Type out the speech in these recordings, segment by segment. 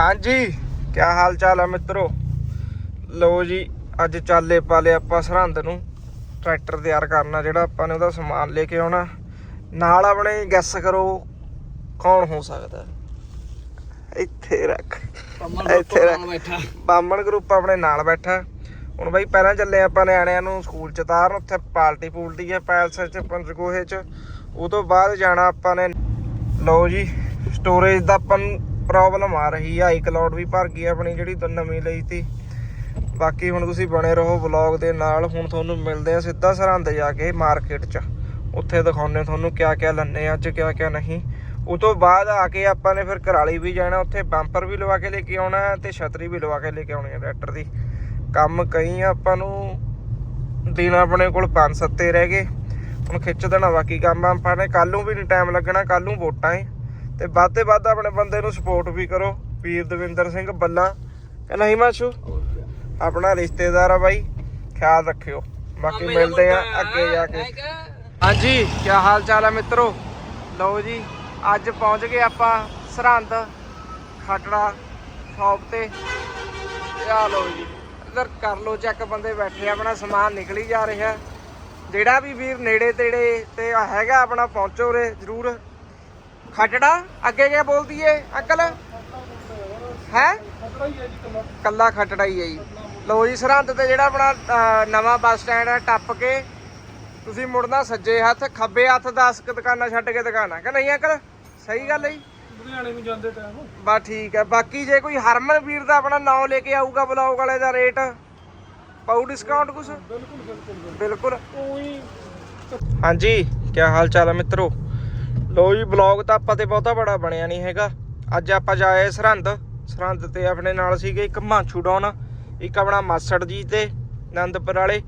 ਹਾਂਜੀ ਕੀ ਹਾਲ ਚਾਲ ਹੈ ਮਿੱਤਰੋ? ਲੋ ਜੀ ਅੱਜ ਚਾਲੇ ਪਾਲੇ ਆਪਾਂ ਸਰਹੰਦ ਨੂੰ ਟਰੈਕਟਰ ਤਿਆਰ ਕਰਨਾ ਜਿਹੜਾ ਆਪਾਂ ਨੇ ਉਹਦਾ ਸਮਾਨ ਲੈ ਕੇ ਆਉਣਾ। ਨਾਲ ਆਪਣੇ ਗੈਸ ਕਰੋ ਕੌਣ ਹੋ ਸਕਦਾ? ਇੱਥੇ ਰੱਖ। ਇੱਥੇ ਰੱਖ। ਬੈਠਾ। ਬਾਮਣ ਗਰੁੱਪ ਆਪਣੇ ਨਾਲ ਬੈਠਾ। ਹੁਣ ਬਾਈ ਪਹਿਲਾਂ ਚੱਲੇ ਆਪਾਂ ਨਿਆਣਿਆਂ ਨੂੰ ਸਕੂਲ ਚ ਤਾਰਨ ਉੱਥੇ ਪਾਲਟੀ ਪੂਲਟੀ ਹੈ ਪੈਲਸ ਚ ਪੰਜਗੋਹੇ ਚ। ਉਹ ਤੋਂ ਬਾਅਦ ਜਾਣਾ ਆਪਾਂ ਨੇ ਲਓ ਜੀ ਸਟੋਰੇਜ ਦਾ ਆਪਾਂ ਨੂੰ ਪ੍ਰੋਬਲਮ ਆ ਰਹੀ ਆ। iCloud ਵੀ ਭਰ ਗਈ ਆਪਣੀ ਜਿਹੜੀ ਤਾਂ, ਨਵੀਂ ਲਈ ਸੀ। ਬਾਕੀ ਹੁਣ ਤੁਸੀਂ ਬਣੇ ਰਹੋ ਵਲੌਗ ਦੇ ਨਾਲ। ਹੁਣ ਤੁਹਾਨੂੰ ਮਿਲਦੇ ਆ ਸਿੱਧਾ ਸਰਹੰਦ ਜਾ ਕੇ ਮਾਰਕੀਟ 'ਚ। ਉੱਥੇ ਦਿਖਾਉਣੇ ਤੁਹਾਨੂੰ ਕਿਆ ਕਿਆ ਲੰਨੇ ਅੱਜ ਕਿਆ ਕਿਆ ਨਹੀਂ। ਉਹ ਤੋਂ ਬਾਅਦ ਆ ਕੇ ਆਪਾਂ ਨੇ ਫਿਰ ਕਰਾਲੀ ਵੀ ਜਾਣਾ, ਉੱਥੇ ਬੰਪਰ ਵੀ ਲਵਾ ਕੇ ਲੈ ਕੇ ਆਉਣਾ ਹੈ ਤੇ ਛਤਰੀ ਵੀ ਲਵਾ ਕੇ ਲੈ ਕੇ ਆਉਣੀ ਹੈ ਟਰੈਕਟਰ ਦੀ। ਕੰਮ ਕਈ ਆ ਆਪਾਂ ਨੂੰ। ਦਿਨ ਆਪਣੇ ਕੋਲ ਪੰਜ ਸੱਤੇ ਰਹਿ ਗਏ। ਹੁਣ ਖਿੱਚ ਦੇਣਾ ਬਾਕੀ ਕੰਮ ਆਪਾਂ ਨੇ ਕੱਲ ਨੂੰ ਵੀ ਨਹੀਂ ਟਾਈਮ ਲੱਗਣਾ ਕੱਲ ਨੂੰ ਵੋਟਾਂ ਏ। ਤੇ ਵੱਧ ਤੇ ਵੱਧ ਆਪਣੇ ਬੰਦੇ ਨੂੰ ਸਪੋਰਟ ਵੀ ਕਰੋ। ਵੀਰ ਦਵਿੰਦਰ ਸਿੰਘ ਬੱਲਾ। ਕਿ ਨਹੀਂ ਮਾਸ਼ੂ ਆਪਣਾ ਰਿਸ਼ਤੇਦਾਰ ਆ ਬਾਈ ਖਿਆਲ ਰੱਖਿਓ। ਬਾਕੀ ਮਿਲਦੇ ਆ ਅੱਗੇ ਜਾ ਕੇ। ਹਾਂਜੀ ਕੀ ਹਾਲ ਚਾਲ ਹੈ ਮਿੱਤਰੋ? ਲਓ ਜੀ ਅੱਜ ਪਹੁੰਚ ਗਏ ਆਪਾਂ ਸਰਹੰਦ ਖਟੜਾ ਸ਼ੌਪ ਤੇ। ਆ ਲਓ ਜੀ ਇੱਧਰ ਕਰ ਲਓ ਚੈੱਕ ਬੰਦੇ ਬੈਠੇ ਆ, ਆਪਣਾ ਸਮਾਨ ਨਿਕਲੀ ਜਾ ਰਿਹਾ। ਜਿਹੜਾ ਵੀ ਵੀਰ ਨੇੜੇ ਤੇੜੇ ਤੇ ਹੈਗਾ ਆਪਣਾ ਪਹੁੰਚੋ ਰੇ ਜਰੂਰ। ਖਟੜਾ ਅੱਗੇ ਕਿਆ ਬੋਲਦੀ ਏ? ਅੰਕਲ? ਹੈ? ਕੱਲਾ ਖਟੜਾ ਹੀ ਹੈ ਜੀ। ਲਓ ਜੀ ਸਰਹੰਦ ਤੇ ਜਿਹੜਾ ਆਪਣਾ ਨਵਾਂ ਬੱਸ ਸਟੈਂਡ ਹੈ ਟੱਪ ਕੇ ਤੁਸੀਂ ਮੁੜਨਾ ਸੱਜੇ ਹੱਥ ਖੱਬੇ ਹੱਥ 10 ਕੁ ਦੁਕਾਨਾਂ ਛੱਡ ਕੇ ਦੁਕਾਨਾਂ ਕਿ ਨਹੀਂ ਅੰਕਲ? ਸਹੀ ਗੱਲ ਹੈ ਜੀ। ਲੁਧਿਆਣੇ ਨੂੰ ਜਾਂਦੇ ਟਾਈਮ ਬਸ ਠੀਕ ਹੈ। ਬਾਕੀ ਜੇ ਕੋਈ ਹਰਮਨ ਵੀਰ ਦਾ ਆਪਣਾ ਨਾਮ ਲੈ ਕੇ ਆਊਗਾ ਬਲੌਗ ਵਾਲੇ ਦਾ ਰੇਟ ਪਾਉ ਡਿਸਕਾਊਂਟ ਕੁਛ? ਬਿਲਕੁਲ ਬਿਲਕੁਲ ਬਿਲਕੁਲ। ਹਾਂਜੀ ਕੀ ਹਾਲ ਚਾਲ ਹੈ ਮਿੱਤਰੋ? ਲੋ ਜੀ ਬਲੌਗ ਤਾਂ ਆਪਾਂ ਤੇ ਬਹੁਤਾ ਬੜਾ ਬਣਿਆ ਨਹੀਂ ਹੈਗਾ। ਅੱਜ ਆਪਾਂ ਜਾਏ ਸਰਹੰਦ। ਸਰਹੰਦ ਤੇ ਆਪਣੇ ਨਾਲ ਸੀਗੇ ਇੱਕ ਮਾਂਛੂ ਡੌਨ, ਇੱਕ ਆਪਣਾ ਮਾਸੜ ਜੀ ਤੇ ਆਨੰਦਪੁਰ ਵਾਲੇ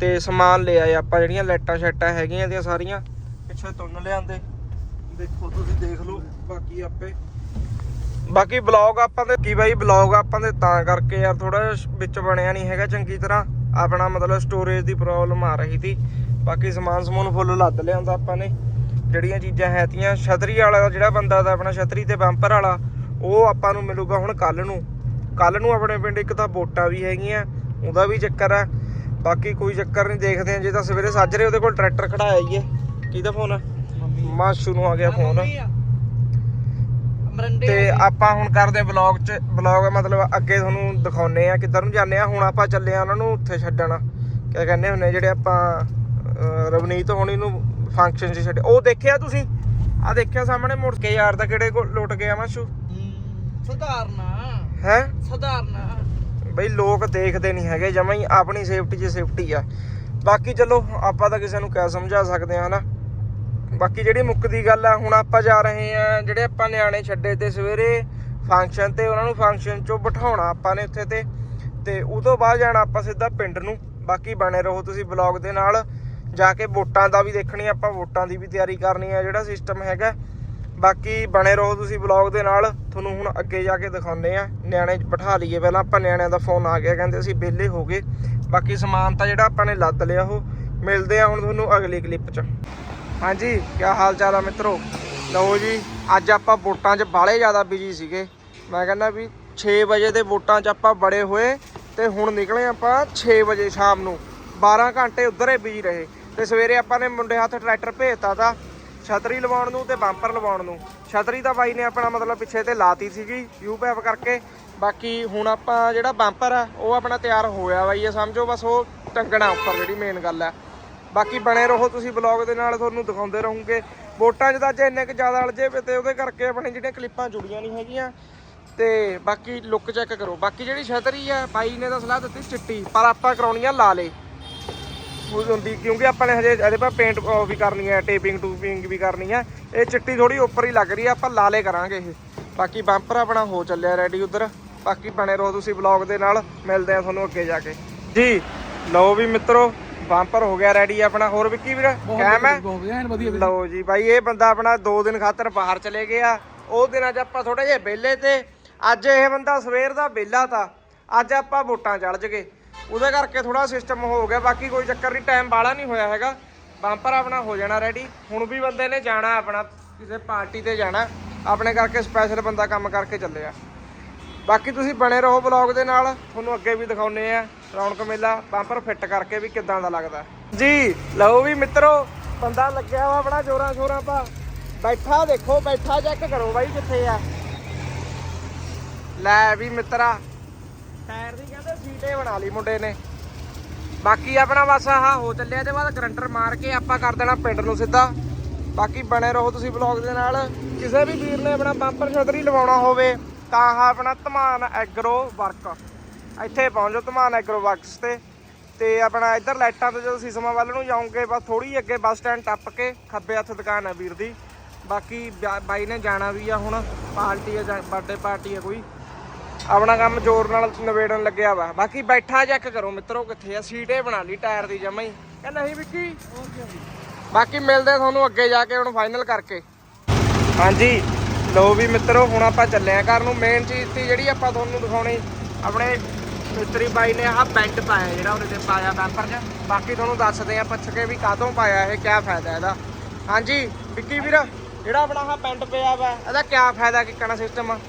ਤੇ ਸਮਾਨ ਲੈ ਆਏ ਆਪਾਂ, ਜਿਹੜੀਆਂ ਲਾਈਟਾਂ ਸ਼ੈਟਾਂ ਹੈਗੀਆਂ ਇਹਦੀਆਂ ਸਾਰੀਆਂ। ਪਿੱਛੇ ਤੁੰਨ ਲਿਆਂਦੇ। ਦੇਖੋ ਤੁਸੀਂ ਦੇਖ ਲਓ, ਬਾਕੀ ਆਪੇ। ਬਾਕੀ ਬਲੌਗ ਆਪਾਂ ਦੇ ਕੀ ਬਾਈ ਬਲੌਗ ਆਪਾਂ ਦੇ ਤਾਂ ਕਰਕੇ ਯਾਰ ਥੋੜਾ ਵਿੱਚ ਬਣਿਆ ਨਹੀਂ ਹੈਗਾ ਚੰਗੀ ਤਰ੍ਹਾਂ। ਆਪਣਾ ਮਤਲਬ ਸਟੋਰੇਜ ਦੀ ਪ੍ਰੋਬਲਮ ਆ ਰਹੀ ਸੀ। ਬਾਕੀ ਸਮਾਨ ਸਮੂਨ ਫੁੱਲ ਲੱਦ ਲਿਆਂਦਾ ਆਪਾਂ ਨੇ। ਜਿਹੜੀਆਂ ਚੀਜ਼ਾਂ ਹੈ ਤੀਆਂ ਛਤਰੀ ਵਾਲਾ ਜਿਹੜਾ ਬੰਦਾ ਦਾ ਆਪਣਾ ਛਤਰੀ ਤੇ ਬੰਪਰ ਵਾਲਾ ਉਹ ਆਪਾਂ ਨੂੰ ਮਿਲੂਗਾ ਹੁਣ ਕੱਲ ਨੂੰ। ਕੱਲ ਨੂੰ ਆਪਣੇ ਪਿੰਡ ਇੱਕ ਤਾਂ ਵੋਟਾਂ ਵੀ ਹੈਗੀਆਂ ਉਹਦਾ ਵੀ ਚੱਕਰ ਆ ਬਾਕੀ ਕੋਈ ਚੱਕਰ ਨਹੀਂ ਦੇਖਦੇ ਆ ਜੇ ਤਾਂ ਸਵੇਰੇ ਸਾਜਰੇ ਉਹਦੇ ਕੋਲ ਟਰੈਕਟਰ ਖੜਾਇਆ ਹੀ ਹੈ ਕਿਹਦਾ ਫੋਨ ਆ? ਮਾਸ਼ੂ ਨੂੰ ਆ ਗਿਆ ਫੋਨ। ਤੇ ਆਪਾਂ ਹੁਣ ਕਰਦੇ ਬਲੌਗ ਚ ਬਲੌਗ ਮਤਲਬ ਅੱਗੇ ਤੁਹਾਨੂੰ ਦਿਖਾਉਨੇ ਆ ਕਿੱਧਰ ਨੂੰ ਜਾਂਦੇ ਆ ਹੁਣ ਆਪਾਂ ਚੱਲੇ ਆ ਉਹਨਾਂ ਨੂੰ ਉੱਥੇ ਛੱਡਣ। ਕਿਆ ਕਹਿੰਦੇ ਹੁੰਨੇ ਜਿਹੜੇ ਆਪਾਂ ਰਵਨੀਤ ਹੋਣੀ ਨੂੰ ਫੰਕਸ਼ਨ 'ਚ ਛੱਡੇ। ਉਹ ਦੇਖਿਆ ਤੁਸੀਂ? ਆ ਦੇਖਿਆ ਸਾਹਮਣੇ ਮੁੜ ਕੇ ਯਾਰ ਦਾ ਕਿਹੜੇ ਕੋਲ ਲੁੱਟ ਗਿਆ ਮਾਸ਼ੂ ਸੁਧਾਰਨਾ। ਹੈ? ਸੁਧਾਰਨਾ। ਬਈ ਲੋਕ ਦੇਖਦੇ ਨਹੀਂ ਹੈਗੇ ਜਮਾਂ ਹੀ ਆਪਣੀ ਸੇਫਟੀ 'ਚ ਸੇਫਟੀ ਆ। ਬਾਕੀ ਚਲੋ ਆਪਾਂ ਤਾਂ ਕਿਸੇ ਨੂੰ ਕਹਿ ਸਮਝਾ ਸਕਦੇ ਆ ਹਨਾ ਬਾਕੀ ਜਿਹੜੀ ਮੁੱਕਦੀ ਗੱਲ ਆ ਹੁਣ ਆਪਾਂ ਜਾ ਰਹੇ ਆ ਜਿਹੜੇ ਆਪਾਂ ਨਿਆਣੇ ਛੱਡੇ ਤੇ ਸਵੇਰੇ ਫੰਕਸ਼ਨ ਤੇ ਉਹਨਾਂ ਨੂੰ ਫੰਕਸ਼ਨ 'ਚੋਂ ਬਿਠਾਉਣਾ ਆਪਾਂ ਨੇ ਉੱਥੇ ਤੇ। ਤੇ ਉਹ ਤੋਂ ਬਾਅਦ ਜਾਣਾ ਆਪਾਂ ਸਿੱਧਾ ਪਿੰਡ ਨੂੰ। ਬਾਕੀ ਬਣੇ ਰਹੋ ਤੁਸੀਂ ਬਲੌਗ ਦੇ ਨਾਲ। ਜਾ ਕੇ ਵੋਟਾਂ ਦਾ ਵੀ ਦੇਖਣੀ ਆਪਾਂ ਵੋਟਾਂ ਦੀ ਵੀ ਤਿਆਰੀ ਕਰਨੀ ਆ, ਜਿਹੜਾ ਸਿਸਟਮ ਹੈਗਾ। ਬਾਕੀ ਬਣੇ ਰਹੋ ਤੁਸੀਂ ਬਲੌਗ ਦੇ ਨਾਲ, ਤੁਹਾਨੂੰ ਹੁਣ ਅੱਗੇ ਜਾ ਕੇ ਦਿਖਾਉਂਦੇ ਆ। ਨਿਆਣੇ ਬਿਠਾ ਲਈਏ, ਪਹਿਲਾਂ ਆਪਾਂ ਨਿਆਣਿਆਂ ਦਾ ਫੋਨ ਆ ਗਿਆ, ਕਹਿੰਦੇ ਅਸੀਂ ਵਿਹਲੇ ਹੋ ਗਏ। ਬਾਕੀ ਸਮਾਨ ਤਾਂ ਜਿਹੜਾ ਆਪਾਂ ਨੇ ਲੱਦ ਲਿਆ ਉਹ, ਮਿਲਦੇ ਆ ਹੁਣ ਤੁਹਾਨੂੰ ਅਗਲੀ ਕਲਿੱਪ 'ਚ। ਹਾਂਜੀ ਕੀ ਹਾਲ ਚਾਲ ਆ ਮਿੱਤਰੋ? ਲਓ ਜੀ, ਅੱਜ ਆਪਾਂ ਵੋਟਾਂ 'ਚ ਬਾਲੇ ਜ਼ਿਆਦਾ ਬਿਜ਼ੀ ਸੀਗੇ। ਮੈਂ ਕਹਿੰਦਾ ਵੀ 6 ਵਜੇ ਦੇ ਵੋਟਾਂ 'ਚ ਆਪਾਂ ਬੜੇ ਹੋਏ ਤੇ ਹੁਣ ਨਿਕਲੇ ਆਪਾਂ 6 ਵਜੇ ਸ਼ਾਮ ਨੂੰ। 12 ਘੰਟੇ ਉਧਰ ਹੀ ਬਿਜ਼ੀ ਰਹੇ। ਤੇ ਸਵੇਰੇ ਆਪਾਂ ਨੇ ਮੁੰਡੇ ਹੱਥ ਟਰੈਕਟਰ ਭੇਜਤਾ ਤਾ ਛਤਰੀ ਲਵਾਉਣ ਨੂੰ ਤੇ ਬੰਪਰ ਲਵਾਉਣ ਨੂੰ। ਛਤਰੀ ਤਾਂ ਬਾਈ ਨੇ ਆਪਣਾ ਮਤਲਬ ਪਿੱਛੇ ਤੇ ਲਾਤੀ ਸੀਗੀ ਯੂ ਪੈਪ ਕਰਕੇ। ਬਾਕੀ ਹੁਣ ਆਪਾਂ ਜਿਹੜਾ ਬੰਪਰ ਆ, ਉਹ ਆਪਣਾ ਤਿਆਰ ਹੋਇਆ ਬਾਈ ਇਹ ਸਮਝੋ, ਬਸ ਉਹ ਟੰਗਣਾ ਉੱਪਰ ਜਿਹੜੀ ਮੇਨ ਗੱਲ ਆ। ਬਾਕੀ ਬਣੇ ਰਹੋ ਤੁਸੀਂ ਬਲੌਗ ਦੇ ਨਾਲ, ਤੁਹਾਨੂੰ ਦਿਖਾਉਂਦੇ ਰਹੋਗੇ। ਵੋਟਾਂ 'ਚ ਤਾਂ ਅੱਜ ਇੰਨੇ ਕੁ ਜ਼ਿਆਦਾ ਅਲਝੇ ਪਏ ਤੇ ਉਹਦੇ ਕਰਕੇ ਆਪਣੇ ਜਿਹੜੀਆਂ ਕਲਿੱਪਾਂ ਜੁੜੀਆਂ ਨਹੀਂ ਹੈਗੀਆਂ। ਤੇ ਬਾਕੀ ਲੁੱਕ ਚੈੱਕ ਕਰੋ। ਬਾਕੀ ਜਿਹੜੀ ਛਤਰੀ ਆ, ਬਾਈ ਨੇ ਤਾਂ ਸਲਾਹ ਦਿੱਤੀ ਚਿੱਟੀ, ਪਰ ਆਪਾਂ ਕਰਾਉਣੀਆਂ ਆ ਲਾਲੇ। ਉਹ ਹੁੰਦੀ ਕਿਉਂਕਿ ਆਪਾਂ ਨੇ ਹਜੇ ਇਹਦੇ ਪਾ ਪੇਂਟ ਵੀ ਕਰਨੀ ਹੈ ਟੇਪਿੰਗ ਟੂਪਿੰਗ ਵੀ ਕਰਨੀ ਹੈ। ਇਹ ਚਿੱਟੀ ਥੋੜੀ ਉੱਪਰ ਹੀ ਲੱਗ ਰਹੀ ਆ ਆਪਾਂ ਲਾਲੇ ਕਰਾਂਗੇ ਇਹ। ਬਾਕੀ ਬੰਪਰ ਆਪਣਾ ਹੋ ਚੱਲਿਆ ਰੈਡੀ ਉਧਰ। ਬਾਕੀ ਬਣੇ ਰਹੋ ਤੁਸੀਂ ਬਲੌਗ ਦੇ ਨਾਲ। ਮਿਲਦੇ ਆ ਤੁਹਾਨੂੰ ਅੱਗੇ ਜਾ ਕੇ। ਜੀ ਲਓ ਵੀ ਮਿੱਤਰੋ ਬੰਪਰ ਹੋ ਗਿਆ ਰੈਡੀ ਆਪਣਾ। ਹੋਰ ਵਿੱਕੀ ਵੀਰ ਕਾਇਮ ਹੈ? ਲਓ ਜੀ ਬਾਈ ਇਹ ਬੰਦਾ ਆਪਣਾ 2 ਦਿਨ ਖਾਤਰ ਬਾਹਰ ਚਲੇ ਗਿਆ। ਉਹ ਦਿਨਾਂ 'ਚ ਆਪਾਂ ਥੋੜੇ ਜਿਹੇ ਵਿਹਲੇ ਤੇ ਅੱਜ ਇਹ ਬੰਦਾ ਸਵੇਰ ਦਾ ਵਿਹਲਾ ਤਾ ਅੱਜ ਆਪਾਂ ਵੋਟਾਂ ਚੜ ਜਗੇ। ਉਹਦੇ ਕਰਕੇ ਥੋੜਾ ਸਿਸਟਮ ਹੋ ਗਿਆ, ਬਾਕੀ ਕੋਈ ਚੱਕਰ ਨਹੀਂ ਟਾਈਮ ਬਾਲਾ ਨਹੀਂ ਹੋਇਆ ਹੈਗਾ। ਬੰਪਰ ਆਪਣਾ ਹੋ ਜਾਣਾ ਰੈਡੀ ਹੁਣ ਵੀ ਬੰਦੇ ਨੇ ਜਾਣਾ ਆਪਣਾ, ਕਿਸੇ ਪਾਰਟੀ ਤੇ ਜਾਣਾ, ਆਪਣੇ ਕਰਕੇ ਸਪੈਸ਼ਲ ਬੰਦਾ ਕੰਮ ਕਰਕੇ ਚੱਲਿਆ। ਬਾਕੀ ਤੁਸੀਂ ਬਣੇ ਰਹੋ ਬਲੌਗ ਦੇ ਨਾਲ, ਤੁਹਾਨੂੰ ਅੱਗੇ ਵੀ ਦਿਖਾਉਨੇ ਆ ਰੌਣਕ ਮੇਲਾ ਬੰਪਰ ਫਿੱਟ ਕਰਕੇ ਵੀ ਕਿੱਦਾਂ ਦਾ ਲੱਗਦਾ। ਜੀ, ਲਓ ਵੀ ਮਿੱਤਰੋ, ਬੰਦਾ ਲੱਗਿਆ ਵਾ ਬੜਾ ਜੋਰਾਂ ਸ਼ੋਰਾਂ ਪਾ। ਬੈਠਾ ਦੇਖੋ, ਬੈਠਾ ਚੈੱਕ ਕਰੋ ਬਾਈ ਕਿੱਥੇ ਆ। ਲੈ ਵੀ ਮਿੱਤਰਾ ਟਾਇਰ ਦੀ ਕਹਿੰਦੇ ਸੀਟੇ ਬਣਾ ਲਈ ਮੁੰਡੇ ਨੇ। ਬਾਕੀ ਆਪਣਾ ਬਸ ਆਹ ਹੋ ਚੱਲਿਆ ਤੇ ਬਾਅਦ ਗਰੰਟਰ ਮਾਰ ਕੇ ਆਪਾਂ ਕਰ ਦੇਣਾ ਪਿੰਡ ਨੂੰ ਸਿੱਧਾ। ਬਾਕੀ ਬਣੇ ਰਹੋ ਤੁਸੀਂ ਬਲੌਗ ਦੇ ਨਾਲ। ਕਿਸੇ ਵੀ ਵੀਰ ਨੇ ਆਪਣਾ ਬੰਪਰ ਛਤਰੀ ਲਵਾਉਣਾ ਹੋਵੇ, ਤਾਂ ਆਹ ਆਪਣਾ ਧਮਾਨ ਐਗਰੋ ਵਰਕ ਇੱਥੇ ਪਹੁੰਚ ਜਾਓ ਧਮਾਨ ਐਗਰੋ ਵਰਕਸ ਤੇ। ਤੇ ਆਪਣਾ ਇੱਧਰ ਲਾਈਟਾਂ ਤੇ ਜਦੋਂ ਸਿਸਮਾ ਵੱਲ ਨੂੰ ਜਾਓਗੇ, ਬਸ ਥੋੜੀ ਅੱਗੇ ਬੱਸ ਸਟੈਂਡ ਟੱਪ ਕੇ ਖੱਬੇ ਹੱਥ ਦੁਕਾਨ ਹੈ ਵੀਰ ਦੀ। ਬਾਕੀ ਬਾ- ਬਾਈ ਨੇ ਜਾਣਾ ਵੀ ਆ ਹੁਣ, ਪਾਰਟੀ ਹੈ ਬਰਥਡੇ ਪਾਰਟੀ ਹੈ ਕੋਈ। ਆਪਣਾ ਕੰਮ ਜ਼ੋਰ ਨਾਲ ਨਵੇੜਨ ਲੱਗਿਆ ਵਾ। ਬਾਕੀ ਬੈਠਾ ਚੈੱਕ ਕਰੋ ਮਿੱਤਰੋ ਕਿੱਥੇ ਆ, ਸੀਟੇ ਬਣਾ ਲਈ ਟਾਇਰ ਦੀ ਜਮਾ ਹੀ। ਕਿ ਨਹੀਂ ਵਿੱਕੀ? ਬਾਕੀ ਮਿਲਦੇ ਤੁਹਾਨੂੰ ਅੱਗੇ ਜਾ ਕੇ ਹੁਣ ਫਾਈਨਲ ਕਰਕੇ। ਹਾਂਜੀ ਲੋ ਵੀ ਮਿੱਤਰੋ, ਹੁਣ ਆਪਾਂ ਚੱਲੇ ਆ ਘਰ ਨੂੰ। ਮੇਨ ਚੀਜ਼ ਸੀ ਜਿਹੜੀ ਆਪਾਂ ਤੁਹਾਨੂੰ ਦਿਖਾਉਣੀ, ਆਪਣੇ ਮਿਸਤਰੀ ਬਾਈ ਨੇ ਆਹ ਬੈਂਡ ਪਾਇਆ ਜਿਹੜਾ ਉਹਦੇ ਤੇ ਪਾਇਆ ਪੈਪਰ 'ਚ। ਬਾਕੀ ਤੁਹਾਨੂੰ ਦੱਸਦੇ ਆ ਪੁੱਛ ਕੇ ਵੀ ਕਾਹਤੋਂ ਪਾਇਆ ਇਹ, ਕਿਆ ਫਾਇਦਾ ਇਹਦਾ। ਹਾਂਜੀ, ਵਿੱਕੀ ਵੀਰ, ਜਿਹੜਾ ਆਪਣਾ ਆਹ ਬੈਂਡ ਪਿਆ ਵਾ, ਇਹਦਾ ਕਿਆ ਫਾਇਦਾ ਕਿੱਕਣਾ ਸਿਸਟਮ ਬੈਂਡ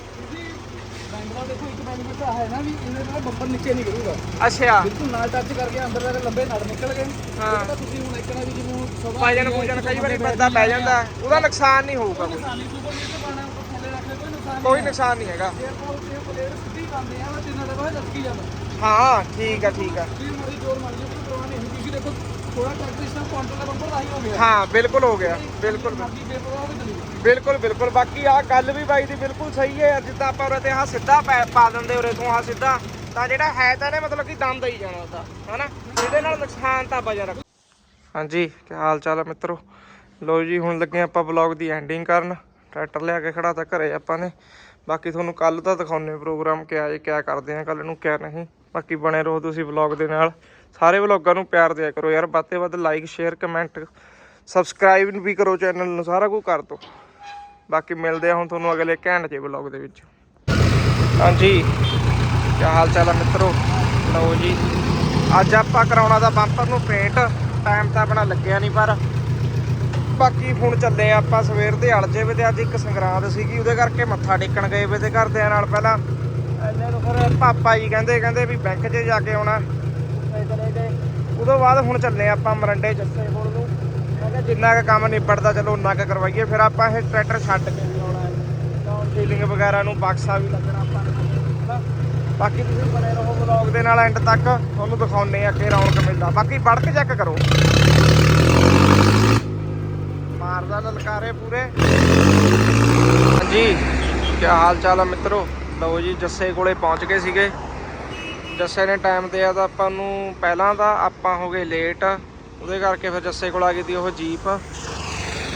ਦਾ ਦੇਖੋ ਇੱਕ ਬੈਨੀਫਿਟ ਆ ਹੈ ਨਾ ਵੀ ਇਹਦੇ ਨਾਲ ਬੰਪਰ ਨੀਚੇ ਨਹੀਂ ਗਿਰੂਗਾ ਅੱਛਾ। ਬਿਲਕੁਲ ਨਾਲ ਟੱਚ ਕਰਕੇ ਅੰਦਰ ਤੱਕ ਲੰਬੇ ਨੜ ਨਿਕਲ ਗਏ। ਹਾਂ। ਇਹ ਤਾਂ ਤੁਸੀਂ ਹੁਣ ਇੱਕ ਨਾ ਵੀ ਜਿਵੇਂ ਸਵਾ ਵਜਨ ਵੂਜਨ ਕਈ ਵਾਰੀ ਬੰਦਾ ਪੈ ਜਾਂਦਾ। ਉਹਦਾ ਨੁਕਸਾਨ ਨਹੀਂ ਹੋਊਗਾ ਕੋਈ। ਕੋਈ ਨੁਕਸਾਨ ਹੈਗਾ। ਹਾਂ ਠੀਕ ਆ ਠੀਕ ਆ। ਥੋੜਾ ਟੱਚ ਇਸ ਨਾਲ ਦਾ ਬੰਪਰ ਹੋ ਗਿਆ। ਹਾਂ ਬਿਲਕੁਲ ਹੋ ਗਿਆ ਬਿਲਕੁਲ। ਬਿਲਕੁਲ ਬਿਲਕੁਲ। ਬਾਕੀ ਆ ਗੱਲ ਵੀ ਬਾਈ ਦੀ ਬਿਲਕੁਲ ਸਹੀ ਹੈ। ਜਿੱਦਾਂ ਆਪਾਂ ਉਰੇ ਤੇ ਆਹ ਸਿੱਧਾ ਪੈ- ਪਾ ਦਿੰਦੇ ਉਰੇ ਤੋਂ ਆਹ ਸਿੱਧਾ, ਤਾਂ ਜਿਹੜਾ ਹੈ ਤਾਂ ਨੇ ਮਤਲਬ ਕਿ ਦਮ ਦੇਈ ਜਾਣਾ ਉਹਦਾ, ਹਨਾ? ਇਹਦੇ ਨਾਲ ਨੁਕਸਾਨ ਤਾਂ ਬਜਾ ਰੱਖ ਹਾਂਜੀ, ਕੀ ਹਾਲ ਚਾਲ ਹੈ ਮਿੱਤਰੋ? ਲੋ ਜੀ, ਹੁਣ ਲੱਗੇ ਆਪਾਂ ਵਲੌਗ ਦੀ ਐਂਡਿੰਗ ਕਰਨ। ਟਰੈਕਟਰ ਲਿਆ ਕੇ ਖੜਾ ਤਾਂ ਘਰੇ ਆਪਾਂ ਨੇ। ਬਾਕੀ ਤੁਹਾਨੂੰ ਕੱਲ ਤਾਂ ਦਿਖਾਉਨੇ ਪ੍ਰੋਗਰਾਮ ਕਿਆ ਜੇ, ਕਿਆ ਕਰਦੇ ਆ ਕੱਲ ਨੂੰ ਕਿਆ ਨਹੀਂ। ਬਾਕੀ ਬਣੇ ਰਹੋ ਤੁਸੀਂ ਵਲੌਗ ਦੇ ਨਾਲ। ਸਾਰੇ ਵਲੌਗਾਂ ਨੂੰ ਪਿਆਰ ਦਿਆ ਕਰੋ ਯਾਰ। ਵੱਧ ਤੋਂ ਵੱਧ ਲਾਈਕ ਸ਼ੇਅਰ ਕਮੈਂਟ ਸਬਸਕ੍ਰਾਈਬ ਵੀ ਕਰੋ ਚੈਨਲ ਨੂੰ। ਸਾਰਾ ਕੁਝ ਕਰ ਦਿਓ। ਬਾਕੀ ਮਿਲਦੇ ਆ ਹੁਣ ਤੁਹਾਨੂੰ ਅਗਲੇ ਘੈਂਟ ਜੇ ਵਲੌਗ ਦੇ ਵਿੱਚ। ਹਾਂਜੀ। ਕੀ ਹਾਲ ਚਾਲ ਹੈ ਮਿੱਤਰੋ? ਲਓ ਜੀ। ਅੱਜ ਆਪਾਂ ਕਰਾਉਣਾ ਦਾ ਬੰਪਰ ਨੂੰ ਪੇਂਟ ਟਾਈਮ ਤਾਂ ਆਪਣਾ ਲੱਗਿਆ ਨਹੀਂ ਪਰ ਬਾਕੀ ਹੁਣ ਚੱਲੇ ਆ ਆਪਾਂ ਸਵੇਰ ਦੇ ਅਲਜੇ ਵੇ ਤੇ ਅੱਜ ਇੱਕ ਸੰਗਰਾਂਦ ਸੀਗੀ ਉਹਦੇ ਕਰਕੇ ਮੱਥਾ ਟੇਕਣ ਗਏ ਵੇ ਤੇ ਘਰਦਿਆਂ ਨਾਲ ਪਹਿਲਾਂ। ਐਨੇ ਨੂੰ ਫਿਰ ਪਾਪਾ ਜੀ ਕਹਿੰਦੇ ਕਹਿੰਦੇ ਵੀ ਬੈਂਕ 'ਚ ਜਾ ਕੇ ਆਉਣਾ। ਚਲੇ ਗਏ ਉਦੋਂ ਬਾਅਦ ਹੁਣ ਚੱਲੇ ਆਪਾਂ ਮਰੰਡੇ ਜੱਸੇ ਕੋਲ ਨੂੰ। ਕਿਹਾ ਜਿੰਨਾ ਕੁ ਕੰਮ ਨਿਬੜਦਾ ਚਲੋ ਉਨਾ ਕੁ ਕਰਵਾਈਏ, ਫਿਰ ਆਪਾਂ ਇਹ ਟਰੈਕਟਰ ਛੱਡ ਕੇ ਵੀ ਆਉਣਾ ਹੈ। ਡਾਊਨ ਸੀਲਿੰਗ ਵਗੈਰਾ ਨੂੰ ਬਕਸਾ ਵੀ ਲੱਗਣਾ ਆਪਾਂ ਨੂੰ ਹਨਾ। ਬਾਕੀ ਤੁਸੀਂ ਬਣੇ ਰਹੋ ਵਲੌਗ ਦੇ ਨਾਲ ਐਂਡ ਤੱਕ, ਤੁਹਾਨੂੰ ਦਿਖਾਉਣੇ ਆ ਕਿ ਰੌਣਕ ਮਿਲਦਾ ਬਾਕੀ ਵੜ ਕੇ ਚੈੱਕ ਕਰੋ। ਮਾਰਦਾ ਲਲਕਾਰੇ ਪੂਰੇ। ਹਾਂਜੀ ਕੀ ਹਾਲ ਚਾਲ ਆ ਮਿੱਤਰੋ? ਲਓ ਜੀ, ਜੱਸੇ ਕੋਲੇ ਪਹੁੰਚ ਗਏ ਸੀਗੇ। ਜੱਸੇ ਨੇ ਟਾਈਮ ਤੇ ਆ ਤਾਂ ਆਪਾਂ ਨੂੰ ਪਹਿਲਾਂ ਤਾਂ ਆਪਾਂ ਹੋ ਗਏ ਲੇਟ ਉਹਦੇ ਕਰਕੇ ਫਿਰ ਜੱਸੇ ਕੋਲ ਆ ਗਈ ਦੀ ਉਹ ਜੀਪ।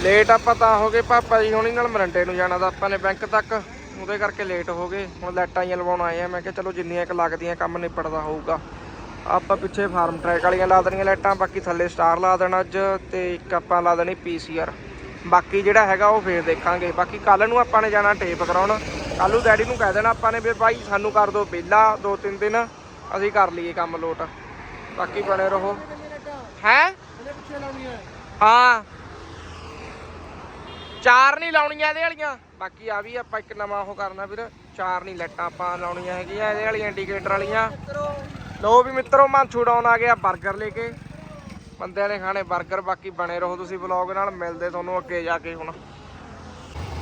ਲੇਟ ਆਪਾਂ ਤਾਂ ਹੋ ਗਏ ਪਾਪਾ ਜੀ ਹੁਣੀ ਨਾਲ ਮਰੰਡੇ ਨੂੰ ਜਾਣਾ ਤਾਂ ਆਪਾਂ ਨੇ ਬੈਂਕ ਤੱਕ। ਉਹਦੇ ਕਰਕੇ ਲੇਟ ਹੋ ਗਏ। ਹੁਣ ਲਾਈਟਾਂ ਹੀ ਲਵਾਉਣ ਆਏ ਆ। ਮੈਂ ਕਿਹਾ ਚਲੋ ਜਿੰਨੀਆਂ ਕੁ ਲੱਗਦੀਆਂ ਕੰਮ ਨਿਪਟਦਾ ਹੋਊਗਾ। ਆਪਾਂ ਪਿੱਛੇ ਫਾਰਮ ਟਰੈਕ ਵਾਲੀਆਂ ਲਾ ਦੇਣੀਆਂ ਲਾਈਟਾਂ, ਬਾਕੀ ਥੱਲੇ ਸਟਾਰ ਲਾ ਦੇਣਾ ਅੱਜ ਤੇ ਇੱਕ ਆਪਾਂ ਲਾ ਦੇਣੀ ਪੀਸੀਆਰ ਬਾਕੀ ਜਿਹੜਾ ਹੈਗਾ ਉਹ ਫੇਰ ਦੇਖਾਂਗੇ। ਬਾਕੀ ਕੱਲ ਨੂੰ ਆਪਾਂ ਨੇ ਜਾਣਾ ਟੇਪ ਕਰਾਉਣ। ਕੱਲ ਨੂੰ ਡੈਡੀ ਨੂੰ ਕਹਿ ਦੇਣਾ ਆਪਾਂ ਨੇ ਵੀ ਭਾਈ ਸਾਨੂੰ ਕਰ ਦਿਓ ਪਹਿਲਾ ਦੋ ਤਿੰਨ ਦਿਨ। ਅਸੀਂ ਕਰ ਲਈਏ ਕੰਮ ਲੋਟ। ਬਾਕੀ ਬਣੇ ਰਹੋ। ਹੈ? ਇਹਦੇ ਪਿੱਛੇ ਲਾਉਣੀ ਹੈ। ਹਾਂ ਚਾਰ ਨਹੀਂ ਲਾਉਣੀਆਂ ਇਹਦੇ ਵਾਲੀਆਂ। ਬਾਕੀ ਆ ਵੀ ਆਪਾਂ ਇੱਕ ਨਵਾਂ ਉਹ ਕਰਨਾ ਵੀਰ। ਚਾਰ ਨਹੀਂ ਲੱਟਾਂ ਆਪਾਂ ਲਾਉਣੀਆਂ ਹੈਗੀਆਂ ਇਹਦੇ ਵਾਲੀਆਂ ਇੰਡੀਕੇਟਰ ਵਾਲੀਆਂ। ਲੋ ਵੀ ਮਿੱਤਰੋ, ਮਾਂਛੂ ਡਾਉਨ ਆ ਗਿਆ 버ਗਰ ਲੈ ਕੇ। ਬੰਦਿਆਂ ਨੇ ਖਾਣੇ 버ਗਰ ਬਾਕੀ ਬਣੇ ਰਹੋ ਤੁਸੀਂ ਵਲੌਗ ਨਾਲ। ਮਿਲਦੇ ਤੁਹਾਨੂੰ ਅੱਗੇ ਜਾ ਕੇ ਹੁਣ।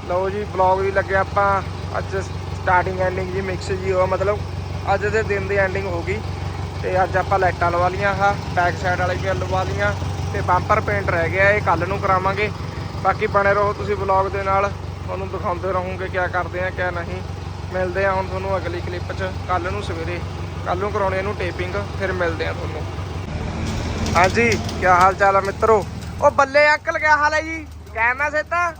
ਲਓ ਜੀ ਵਲੌਗ ਵੀ ਲੱਗਿਆ ਆਪਾਂ। ਅੱਜ ਸਟਾਰਟਿੰਗ ਐਂਡਿੰਗ ਜੀ ਮਿਕਸ ਜੀ ਹੋਆ ਮਤਲਬ ਅੱਜ ਦੇ ਦਿਨ ਦੀ ਐਂਡਿੰਗ ਹੋ ਗਈ। ਤੇ ਅੱਜ ਆਪਾਂ ਲਾਈਟਾਂ ਲਵਾ ਲੀਆਂ ਆਹ ਬੈਕ ਸਾਈਡ ਵਾਲੇ ਵੀ ਲਵਾ ਲੀਆਂ ਤੇ ਬੰਪਰ ਪੇਂਟ ਰਹਿ ਗਿਆ ਇਹ ਕੱਲ ਨੂੰ ਕਰਾਵਾਂਗੇ। ਬਾਕੀ ਬਣੇ ਰਹੋ ਤੁਸੀਂ ਵਲੌਗ ਦੇ ਨਾਲ, ਤੁਹਾਨੂੰ ਦਿਖਾਉਂਦੇ ਰਹੋਗੇ ਕਿਆ ਕਰਦੇ ਆ, ਕਿਆ ਨਹੀਂ। ਮਿਲਦੇ ਆ ਹੁਣ ਤੁਹਾਨੂੰ ਅਗਲੀ ਕਲਿੱਪ 'ਚ ਕੱਲ ਨੂੰ ਸਵੇਰੇ। ਕੱਲ ਨੂੰ ਕਰਾਉਣੇ ਇਹਨੂੰ ਟੇਪਿੰਗ ਫਿਰ ਮਿਲਦੇ ਆ ਤੁਹਾਨੂੰ। ਹਾਂਜੀ ਕੀ ਹਾਲ ਚਾਲ ਆ ਮਿੱਤਰੋ? ਉਹ ਬੱਲੇ ਅੰਕਲ, ਕਿਆ ਹਾਲ ਹੈ ਜੀ? ਕਹਿਣਾ ਸੇਤਾ?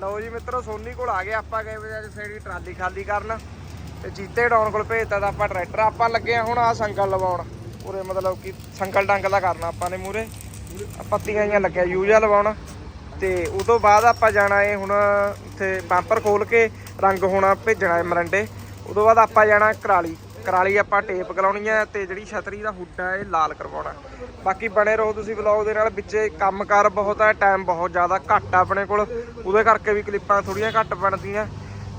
ਲਓ ਜੀ ਮਿੱਤਰੋ, ਸੋਨੀ ਕੋਲ ਆ ਗਏ ਆਪਾਂ, ਗਏ ਵੇ ਅੱਜ ਸੇੜੀ ਟਰਾਲੀ ਖਾਲੀ ਕਰਨ। ਤੇ ਜੀਤੇ ਡਾਉਨ ਕੋਲ ਭੇਜਤਾ ਤਾਂ ਆਪਾਂ ਟਰੈਕਟਰ, ਆਪਾਂ ਲੱਗੇ ਹੁਣ ਆ ਸੰਗਲ ਲਵਾਉਣ। ਉਰੇ ਮਤਲਬ ਕਿ ਸੰਗਲ ਡੰਗ ਦਾ ਕਰਨਾ ਆਪਾਂ ਨੇ ਮੂਰੇ। ਪੱਤੀਆਂ ਜਿਹੀਆਂ ਲੱਗਿਆ, ਯੂਜ਼ਾ ਲਵਾਉਣ। ਤੇ ਉਸ ਤੋਂ ਬਾਅਦ ਆਪਾਂ ਜਾਣਾ ਏ ਹੁਣ ਉੱਥੇ ਬੰਪਰ ਖੋਲ ਕੇ ਰੰਗ ਹੋਣਾ ਭੇਜਣਾ ਏ ਮਰੰਡੇ। ਉਸ ਤੋਂ ਬਾਅਦ ਆਪਾਂ ਜਾਣਾ ਕਰਾਲੀ। ਕਰਾਲੀ ਆਪਾਂ ਟੇਪ ਕਰਾਉਣੀ ਹੈ ਤੇ ਜਿਹੜੀ ਛਤਰੀ ਦਾ ਹੁੱਡ ਹੈ ਇਹ ਲਾਲ ਕਰਵਾਉਣਾ। ਬਾਕੀ ਬਣੇ ਰਹੋ ਤੁਸੀਂ ਵਲੌਗ ਦੇ ਨਾਲ, ਵਿੱਚੇ ਕੰਮਕਾਰ ਬਹੁਤ ਹੈ ਟਾਈਮ ਬਹੁਤ ਜ਼ਿਆਦਾ ਘੱਟ ਆ ਆਪਣੇ ਕੋਲ। ਉਹਦੇ ਕਰਕੇ ਵੀ ਕਲਿੱਪਾਂ ਥੋੜੀਆਂ ਘੱਟ ਬਣਦੀਆਂ।